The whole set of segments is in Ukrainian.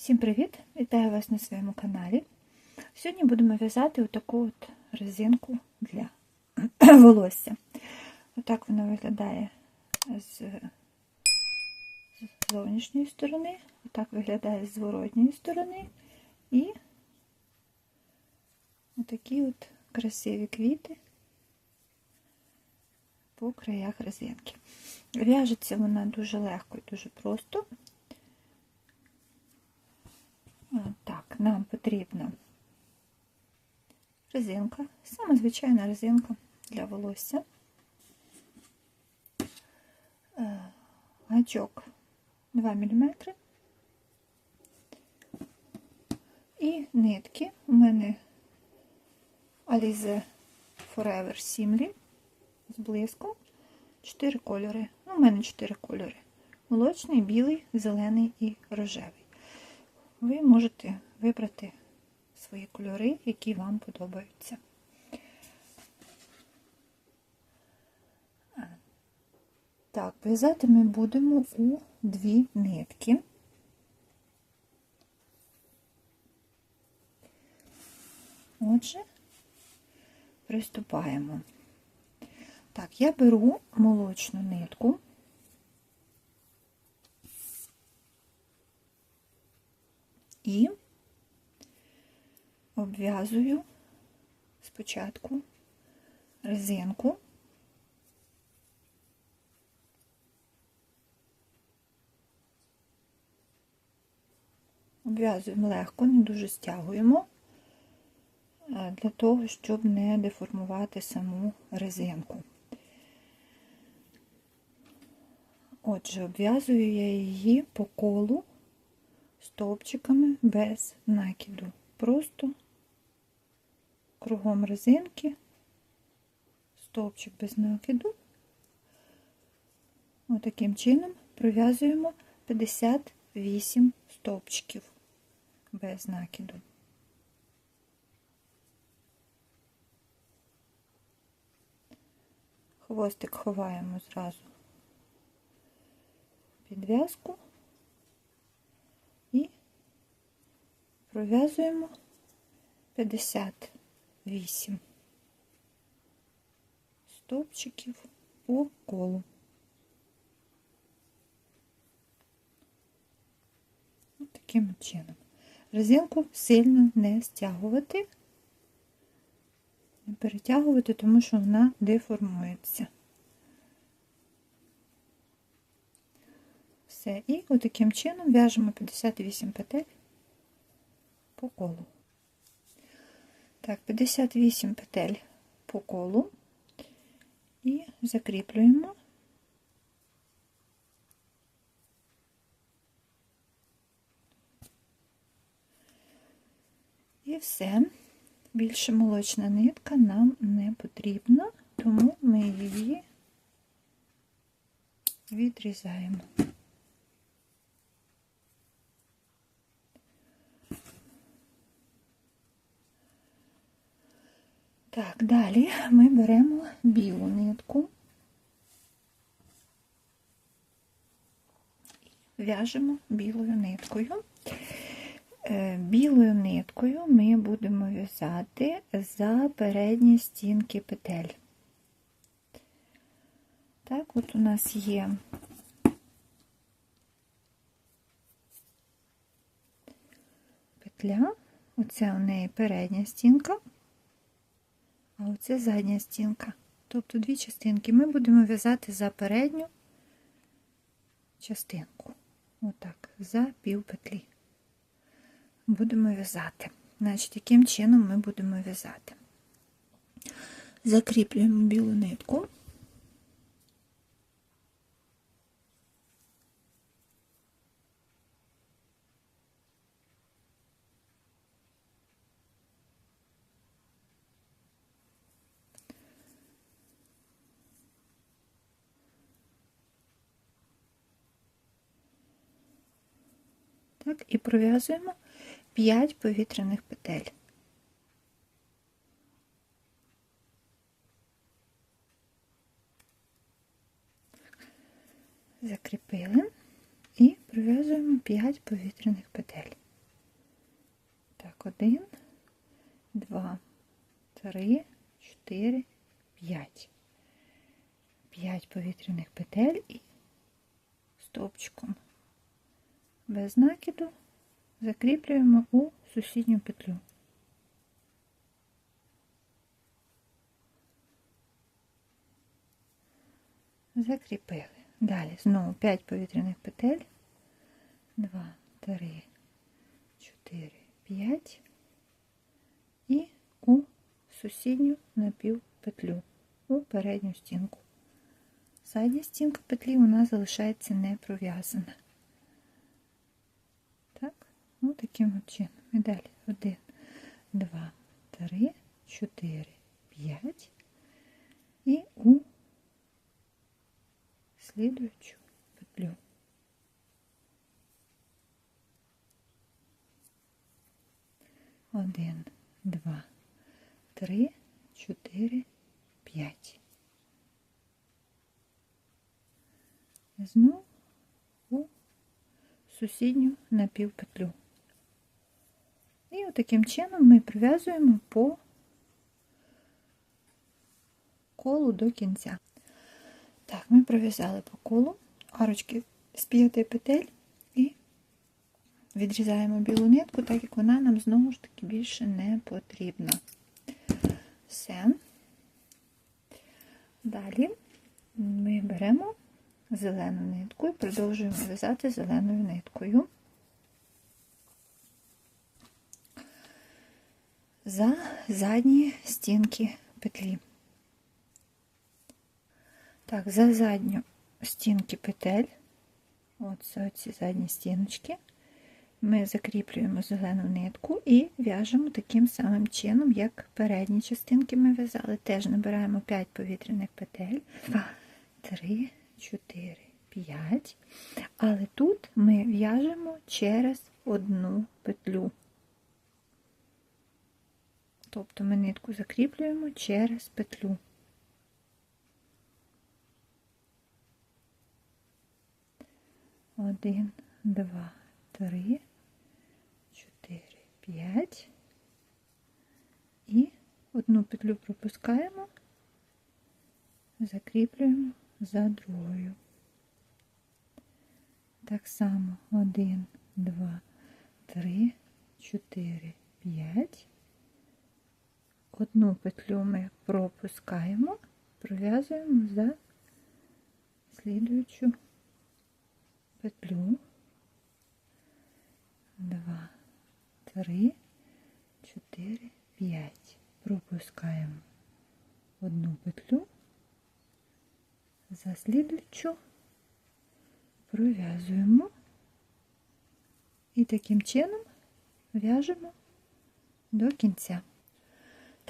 Всім привіт! Вітаю вас на своєму каналі. Сьогодні будемо в'язати отаку от резинку для волосся. Отак вона виглядає з зовнішньої сторони, отак виглядає з зворотньої сторони і отакі от красиві квіти по краях резинки. В'яжеться вона дуже легко і дуже просто. Так, нам потрібна резинка, саме звичайна резинка для волосся, гачок 2 мм і нитки. У мене Alize Forever Simli з блиском. 4 кольори. Ну, у мене 4 кольори. Молочний, білий, зелений і рожевий ви можете вибрати свої кольори, які вам подобаються. Так, в'язати ми будемо у дві нитки. Отже, приступаємо. Так, я беру молочну нитку. І обв'язую спочатку резинку. Обв'язуємо легко, не дуже стягуємо, е, для того, щоб не деформувати саму резинку. Отже, обв'язую я її по колу стовпчиками без накиду. Просто кругом резинки, стовпчик без накиду. Отаким чином пров'язуємо 58 стовпчиків без накиду. Хвостик ховаємо зразу підв'язку. Пров'язуємо 58 стовпчиків по колу. Ось таким чином. Резинку сильно не стягувати, не перетягувати, тому що вона деформується. Все, і отаким чином в'яжемо 58 петель по колу. Так, 58 петель по колу і закріплюємо. І все. Більше молочна нитка нам не потрібна, тому ми її відрізаємо. Так, далі ми беремо білу нитку, в'яжемо білою ниткою. Е, білою ниткою ми будемо в'язати за передні стінки петель. Так, от у нас є петля, оце у неї передня стінка. А оце задня стінка. Тобто дві частинки. Ми будемо в'язати за передню частинку. Отак, за пів петлі. Будемо в'язати. Значить, яким чином ми будемо в'язати? Закріплюємо білу нитку. Так, і пров'язуємо 5 повітряних петель. Закріпили і пров'язуємо 5 повітряних петель. Так, один, два, три, чотири, п'ять. П'ять повітряних петель і стовпчиком без накиду закріплюємо у сусідню петлю. Закріпили. Далі знову 5 повітряних петель. 2, 3, 4, 5 і у сусідню напівпетлю у передню стінку. Задня стінка петлі у нас залишається не пров'язана. Так, ну таким чином. І далі 1, 2, 3, 4, 5 і у слідуючу петлю. Один, два, три, чотири, п'ять. Знов у сусідню напівпетлю. І таким чином ми прив'язуємо по колу до кінця. Так, ми пров'язали по колу арочки з п'яти петель і відрізаємо білу нитку, так як вона нам знову ж таки більше не потрібна. Все. Далі ми беремо зелену нитку і продовжуємо в'язати зеленою ниткою. За задні стінки петлі. Так, за задню стінки петель, от ці задні стіночки, ми закріплюємо зелену нитку і в'яжемо таким самим чином, як передні частинки ми в'язали. Теж набираємо 5 повітряних петель, 2, 3, 4, 5. Але тут ми в'яжемо через одну петлю. Тобто ми нитку закріплюємо через петлю. Один, два, три, чотири, п'ять. І одну петлю пропускаємо, закріплюємо за другою. Так само один, два, три, чотири, п'ять. Одну петлю ми пропускаємо, пров'язуємо за слідуючу петлю, два, три, чотири, п'ять. Пропускаємо одну петлю, за слідуючу пров'язуємо і таким чином в'яжемо до кінця.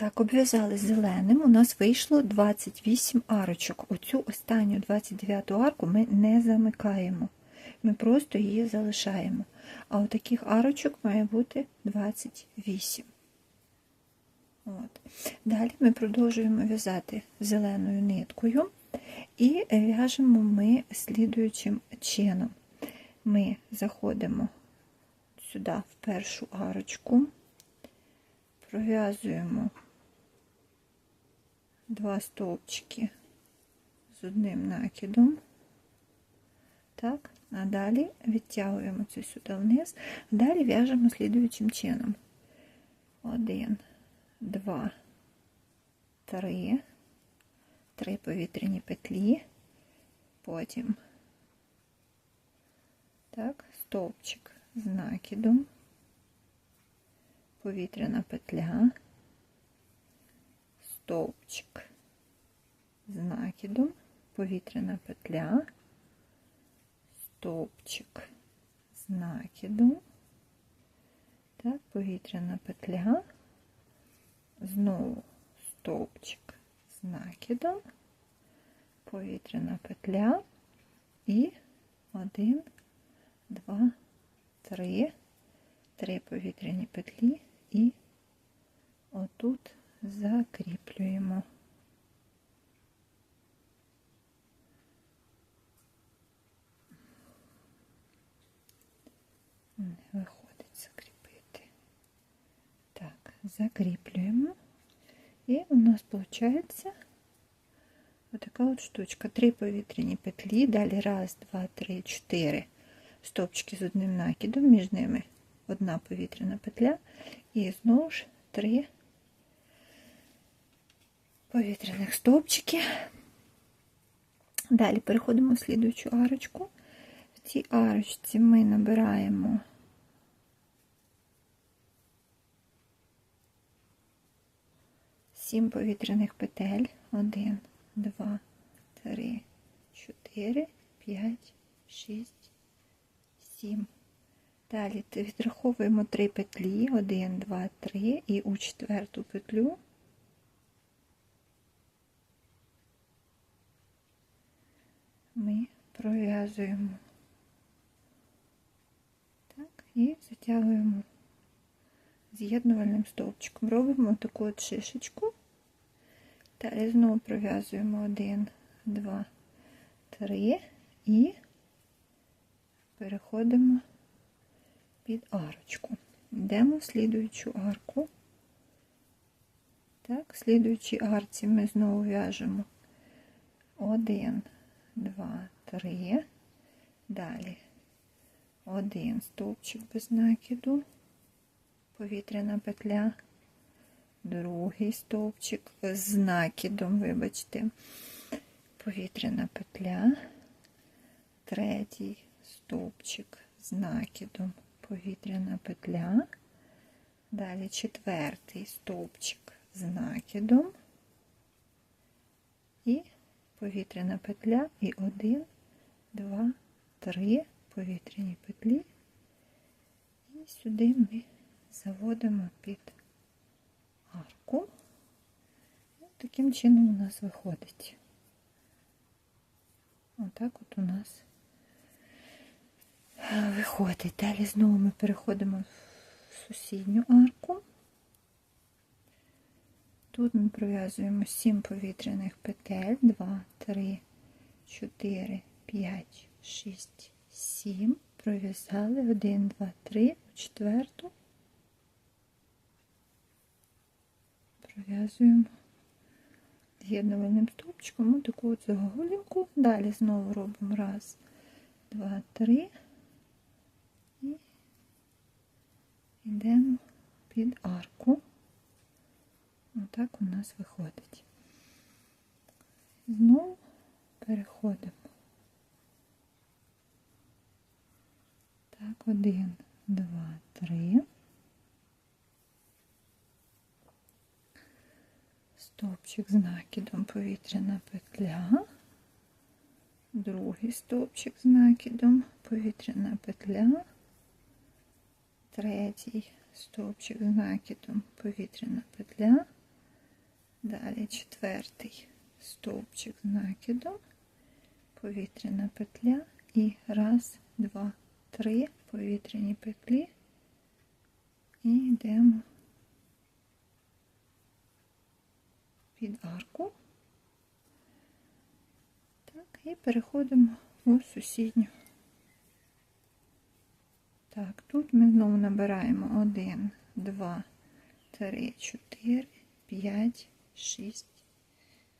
Так, обв'язали зеленим, у нас вийшло 28 арочок. Оцю останню 29 арку ми не замикаємо ми просто її залишаємо. А от таких арочок має бути 28. От. Далі ми продовжуємо в'язати зеленою ниткою і в'яжемо ми слідуючим чином. Ми заходимо сюди в першу арочку, пров'язуємо два стовпчики з одним накидом. Так, а далі відтягуємо це сюди вниз, далі в'яжемо слідуючим чином. Один, два, три, три повітряні петлі, потім так, стовпчик з накидом, повітряна петля, стовпчик з накидом, повітряна петля стовпчик з накидом, так, повітряна петля, знову стовпчик з накидом, повітряна петля і один, два, три, три повітряні петлі і отут закріплюємо. не виходить закріпити. Так, закріплюємо. І у нас виходить отака от штучка. Три повітряні петлі, далі раз, два, три, чотири стовпчики з одним накидом, між ними одна повітряна петля, і знову ж три повітряних стовпчики. Далі переходимо в слідуючу арочку. В цій арочці ми набираємо сім повітряних петель. Один, два, три, чотири, п'ять, шість, сім. Далі відраховуємо три петлі, один, два, три, і у четверту петлю ми пров'язуємо так, і затягуємо з'єднувальним стовпчиком. Робимо таку от шишечку. Далі знову пров'язуємо один, два, три і переходимо під арочку. Йдемо в слідуючу арку. Так, в слідуючій арці ми знову в'яжемо один, два, три. Далі. Один стовпчик без накиду, повітряна петля, другий стовпчик з накидом, вибачте, повітряна петля, третій стовпчик з накидом, повітряна петля, далі четвертий стовпчик з накидом. І повітряна петля і один, два, три повітряні петлі. І сюди ми заводимо під арку. Таким чином у нас виходить. Отак от у нас виходить. Далі знову ми переходимо в сусідню арку. Тут ми пров'язуємо 7 повітряних петель, 2, 3, 4, 5, 6, 7. Пров'язали 1, 2, 3, у четверту. Пров'язуємо з'єднувальним стовпчиком таку от загогулінку. Далі знову робимо раз, два, три і йдемо під арку. Отак у нас виходить. Знову переходимо. Так, один, два, три. Стовпчик з накидом повітряна петля, другий стовпчик з накидом, повітряна петля, третій стовпчик з накидом, повітряна петля. Далі четвертий стовпчик з накидом, повітряна петля і раз, два, три повітряні петлі і йдемо під арку. Так, і переходимо у сусідню. Так, тут ми знову набираємо 1, 2, 3, 4, 5, 6,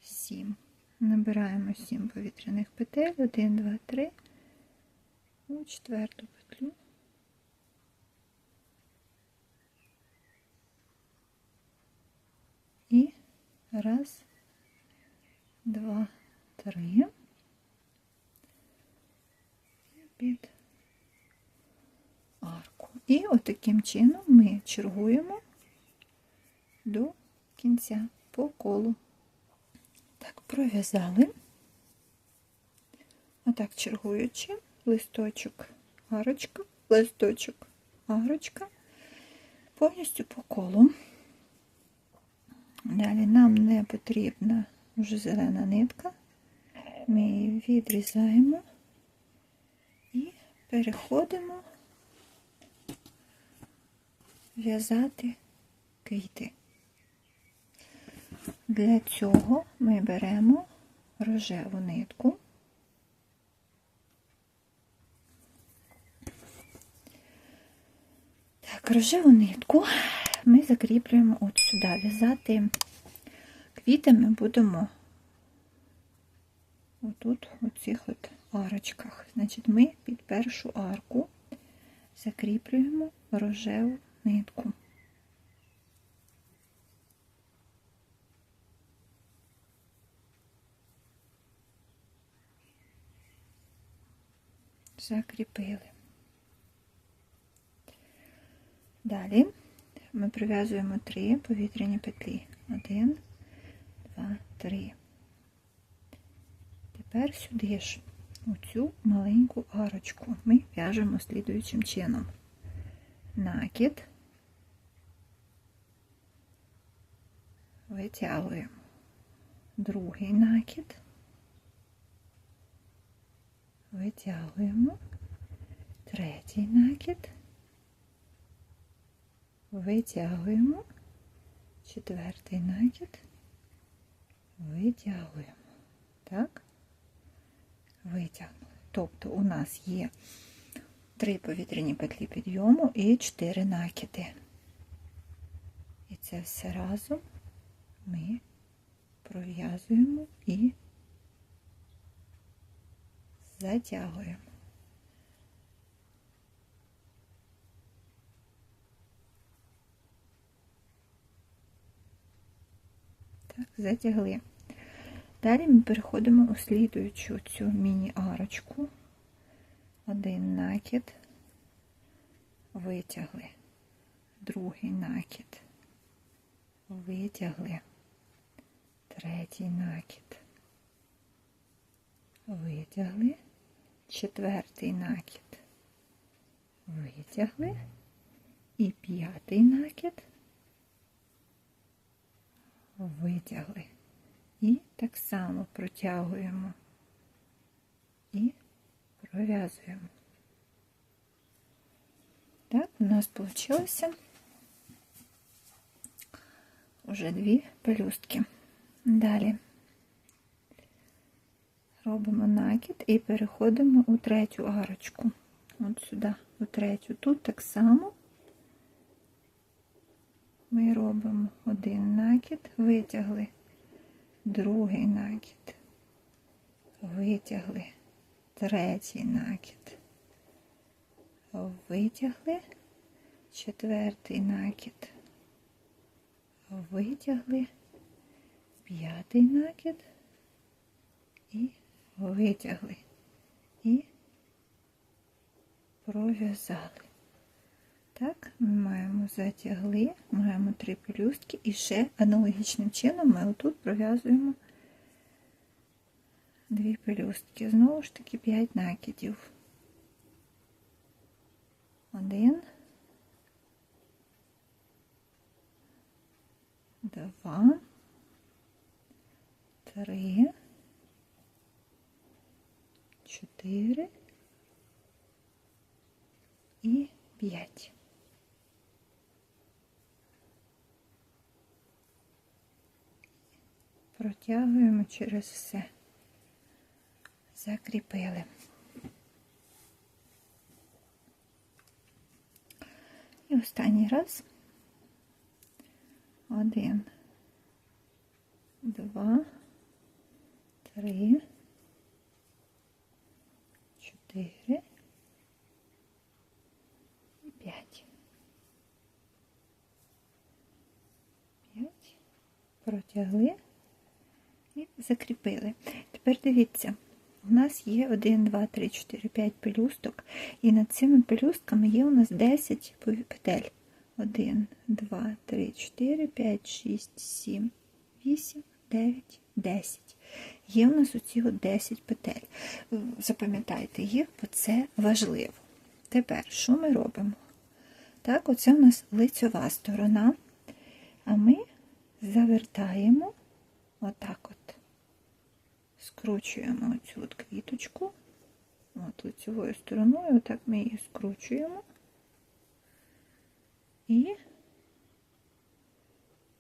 7. Набираємо 7 повітряних петель, 1, 2, 3, у четверту петлю. І раз, два, три. Під арку. І отаким чином ми чергуємо до кінця по колу. Так, пров'язали, отак чергуючи, листочок, арочка, листочок, арочка, повністю по колу. Далі нам не потрібна вже зелена нитка, ми її відрізаємо і переходимо в'язати квіти. Для цього ми беремо рожеву нитку. Так, рожеву нитку ми закріплюємо от сюди. В'язати квіти ми будемо отут, у цих от арочках. Значить, ми під першу арку закріплюємо рожеву нитку. Закріпили. Далі ми прив'язуємо три повітряні петлі. Один, два, три. Тепер сюди ж у цю маленьку арочку ми в'яжемо слідуючим чином. Накид, витягуємо другий накид, витягуємо третій накид, витягуємо четвертий накид, витягуємо. Так? Витягнули. Тобто у нас є три повітряні петлі підйому і чотири накиди. І це все разом ми пров'язуємо і затягуємо. Так, затягли. Далі ми переходимо у слідуючу цю міні-арочку. Один накид, витягли, другий накид, витягли, третій накид, витягли, четвертий накид, витягли і п'ятий накид, витягли. І так само протягуємо і пров'язуємо. Так, у нас вийшло вже дві пелюстки. Далі робимо накид і переходимо у третю арочку. От сюди, у третю. Тут так само ми робимо один накид, витягли другий накид, витягли, третій накид, витягли, четвертий накид, витягли, п'ятий накид. І витягли і пров'язали. Так, ми маємо затягли, маємо три пелюстки і ще аналогічним чином ми отут пров'язуємо дві пелюстки. Знову ж таки 5 накидів. Один, два, три, чотири і п'ять. протягуємо через все, закріпили. І останній раз. Один, два, три, чотири і п'ять. П'ять. Протягли і закріпили. Тепер дивіться, у нас є 1, 2, 3, 4, 5 пелюсток, і над цими пелюстками є у нас 10 петель. 1, 2, 3, 4, 5, 6, 7, 8, 9, 10. Є у нас оці 10 петель. Запам'ятайте їх, бо це важливо. Тепер, що ми робимо? Так, оце у нас лицьова сторона, а ми завертаємо отак от скручуємо цю от квіточку, от лицевою стороною, отак ми її скручуємо і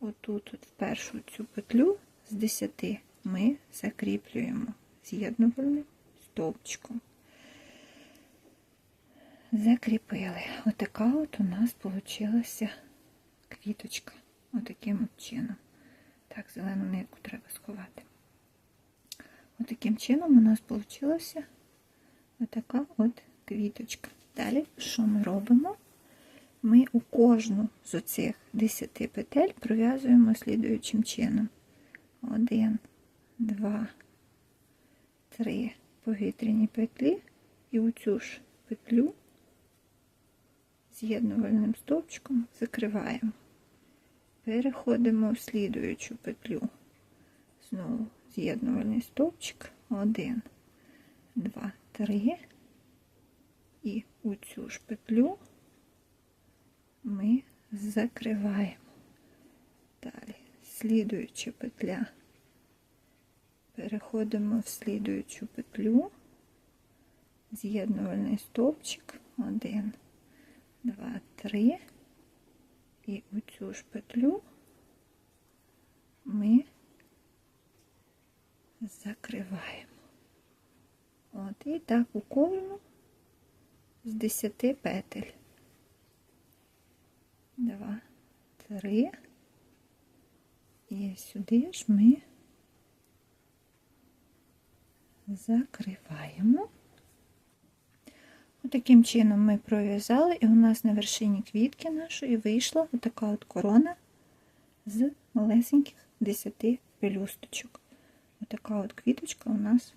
отут от в першу цю петлю з 10 ми закріплюємо з'єднувальним стовпчиком. Закріпили. Отака от у нас вийшла квіточка. Отаким от чином. Так, зелену нитку треба сховати. Отаким чином у нас вийшла отака от квіточка. Далі, що ми робимо? Ми у кожну з оцих 10 петель пров'язуємо слідуючим чином. Один, два, три повітряні петлі і у цю ж петлю з'єднувальним стовпчиком закриваємо. Переходимо в слідуючу петлю. Знову з'єднувальний стовпчик. Один, два, три. І у цю ж петлю ми закриваємо. Далі слідуюча петля. Переходимо в слідуючу петлю, з'єднувальний стовпчик, один, два, три. І у цю ж петлю ми закриваємо. От, і так у кожну з 10 петель. Два, три. І сюди ж ми закриваємо. Таким чином ми пров'язали, і у нас на вершині квітки нашої вийшла отака от корона з малесеньких 10 пелюсточок. Отака от квіточка у нас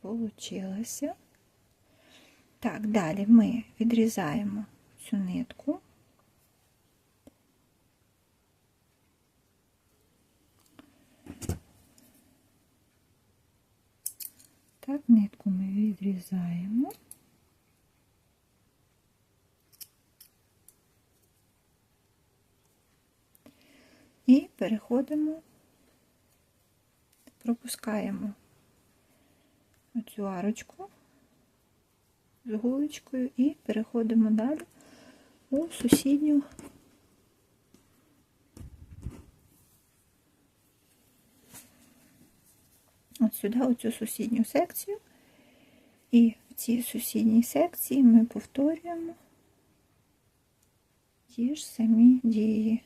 получилася. Так, далі ми відрізаємо цю нитку. Так, нитку ми відрізаємо. І переходимо, пропускаємо оцю арочку з гулочкою і переходимо далі у сусідню от сюди, у цю сусідню секцію. І в цій сусідній секції ми повторюємо ті ж самі дії.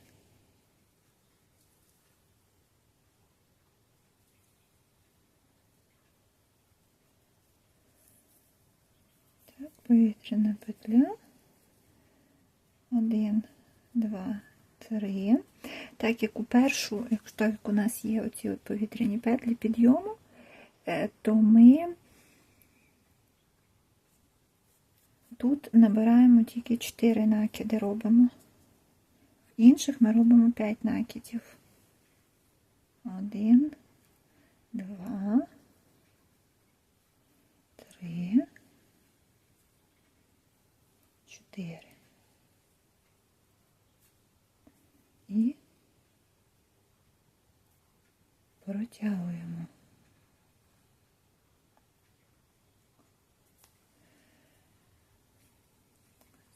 Так, повітряна петля. Один, два, три. Так як у першу, як у нас є оці повітряні петлі підйому, то ми тут набираємо тільки 4 накиди робимо. В інших ми робимо 5 накидів. Один, два, три, чотири. І протягуємо.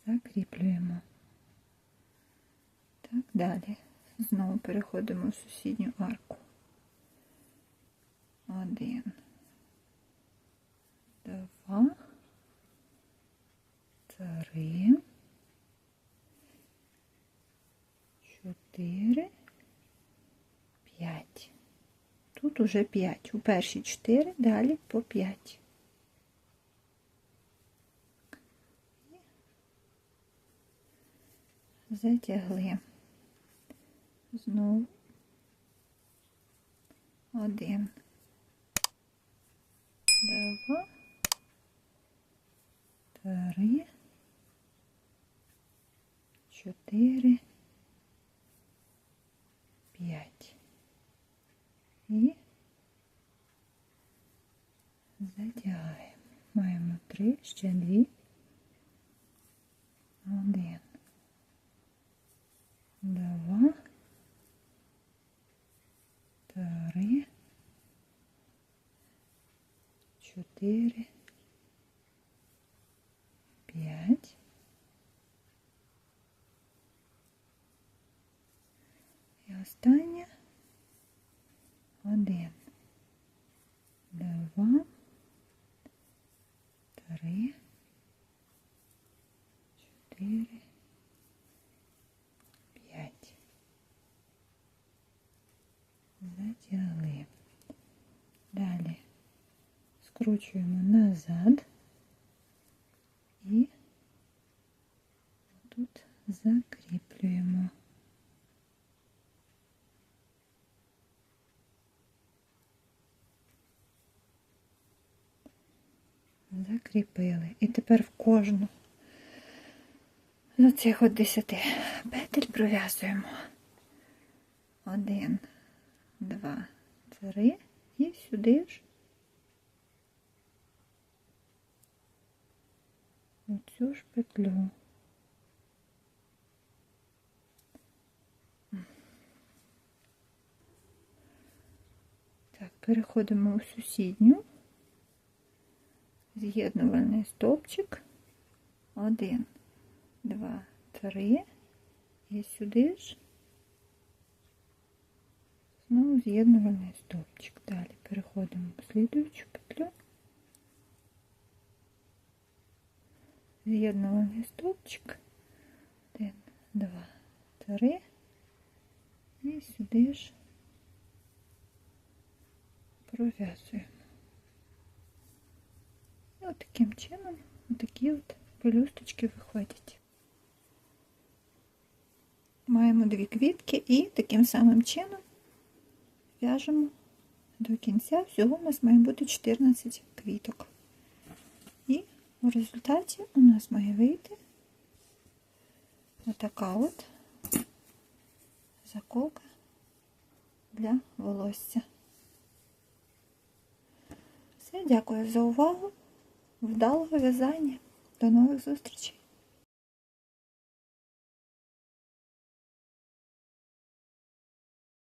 Закріплюємо. Так, далі. Знову переходимо в сусідню арку. Один, два, три, чотири, п'ять. Тут уже п'ять. У перші чотири, далі по п'ять. Затягли. Знову один, два, три, чотири, п'ять. І затягаємо. Маємо три, ще дві, один, два, три, чотири, п'ять. І останнє один, два, три, чотири, п'ять. Скручуємо назад і тут закріплюємо. Закріпили. І тепер в кожну з цих от 10 петель пров'язуємо. Один, два, три і сюди ж оцю ж петлю. Так, переходимо у сусідню. З'єднувальний стовпчик. Один, два, три. І сюди ж знову з'єднувальний стовпчик. Далі переходимо в слідуючу петлю. З'єднувальний стовпчик. Один, два, три. І сюди ж пров'язуємо. І от таким чином такі от пелюсточки виходять. Маємо дві квітки і таким самим чином в'яжемо до кінця. Всього у нас має бути 14 квіток. В результаті у нас має вийти отака от заколка для волосся. Все, дякую за увагу. Вдалого в'язання. До нових зустрічей!